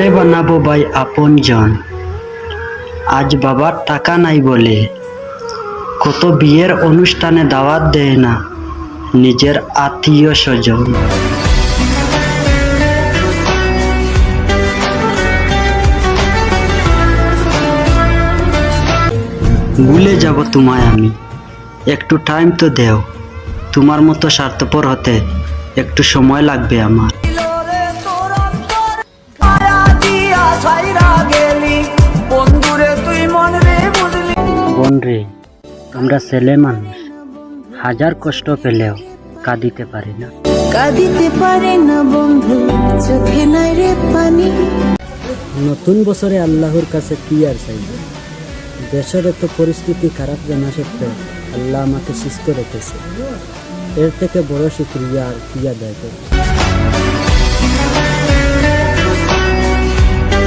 কারে বানাবো ভাই আপনজন আজ বাবার টাকা নাই বলে, কত বিয়ের অনুষ্ঠানে দাওয়াত দেয় না নিজের আত্মীয় স্বজন। ভুলে যাব তোমায় আমি, একটু টাইম তো দেও। তোমার মতো স্বার্থপর হতে একটু সময় লাগবে আমার। বোন রে আমরা ছেলে মানুষ। হাজার কষ্ট পেলেও কাঁদিতে পারি না। কাঁদিতে পারে না বন্ধু চোখে নাই রে পানি। নতুন বছরে আল্লাহর কাছে কি আর চাই দেশের এত পরিস্থিতি খারাপ জানা সত্ত্বেও আল্লাহ আমাকে সুস্থ রেখেছে। এর থেকে বড় শুক্রিয়া আর কি আদায় করব?